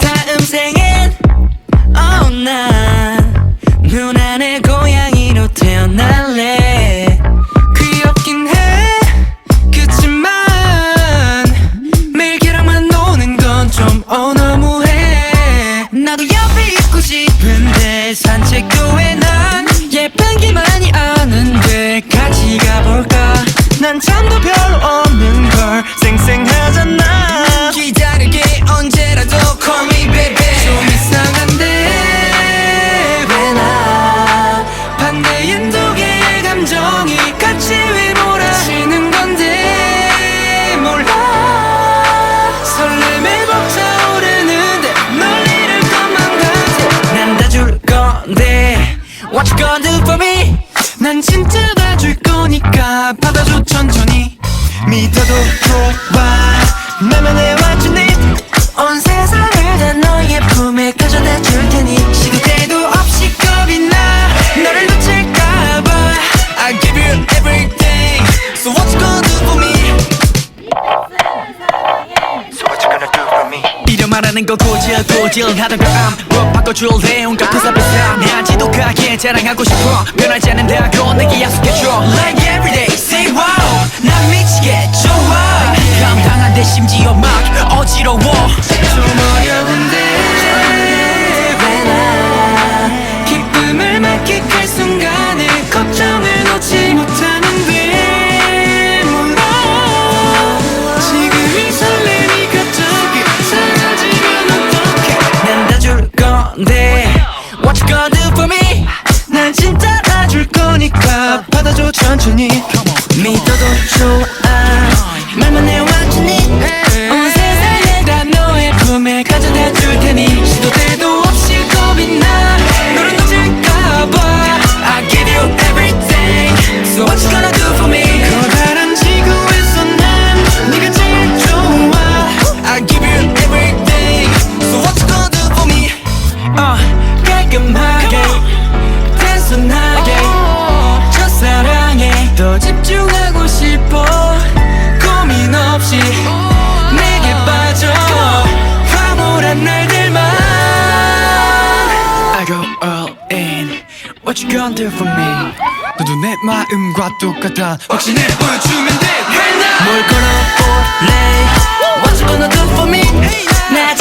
다음 생엔 어나눈 안에 고양이로 태어날래. 귀엽긴 해. 그치만 매일 걔랑만 노는 건 좀 어너무해. 나도 옆에 있고 싶은데 산책도 감정이 같이 왜 몰아치는 건데 몰라. 설렘에 벅차오르는데 널 잃을 것만 같아. 난 다 줄 건데. What you gonna do for me. 난 진짜 다 줄 거니까 받아줘 천천히. 믿어도 좋아 나만 해왔주니 하는 거 고질고질 하던 거암뭐 바꿔줄래 온갖 부사부사 난 지독하게 자랑하고 싶어. 변하지 않는다고 내게 약속해줘. Like everyday say wow. 난 미치게 좋아. 감당한데 심지어 막 어지러워. 좀 어려운데 왜나 기쁨을 만끽할 순간 아줘 천천히 믿어도 좋아. 말만 해왔 What you gonna do for me 너도 내 마음과 똑같아 확신을 보여주면 돼 right now 뭘 걸어볼래 What you gonna do for me 나